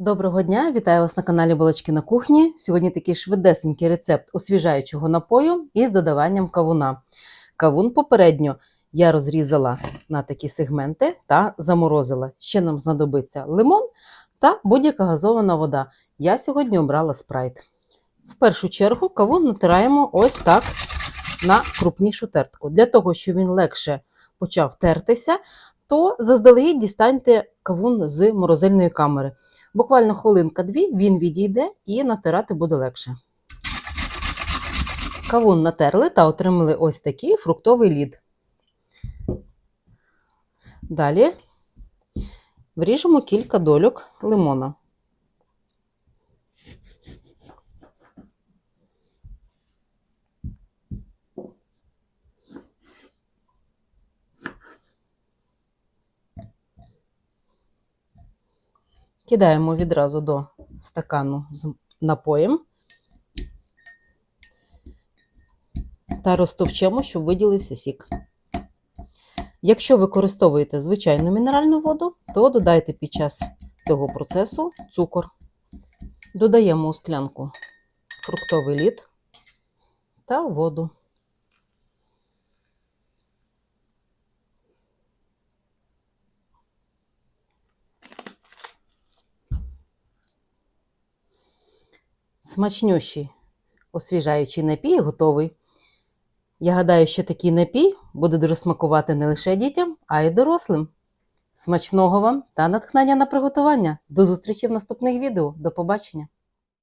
Доброго дня, вітаю вас на каналі Балачки на кухні. Сьогодні такий швидесенький рецепт освіжаючого напою із додаванням кавуна. Кавун попередньо я розрізала на такі сегменти та заморозила. Ще нам знадобиться лимон та будь-яка газована вода. Я сьогодні обрала спрайт. В першу чергу кавун натираємо ось так на крупнішу тертку. Для того, щоб він легше почав тертися, то заздалегідь дістаньте кавун з морозильної камери. Буквально хвилинка-дві він відійде і натирати буде легше. Кавун натерли та отримали ось такий фруктовий лід. Далі вріжемо кілька дольок лимона. Кидаємо відразу до стакану з напоєм та розтовчемо, щоб виділився сік. Якщо використовуєте звичайну мінеральну воду, то додайте під час цього процесу цукор. Додаємо у склянку фруктовий лід та воду. Смачнющий освіжаючий напій готовий. Я гадаю, що такий напій буде дуже смакувати не лише дітям, а й дорослим. Смачного вам та натхнення на приготування. До зустрічі в наступних відео. До побачення!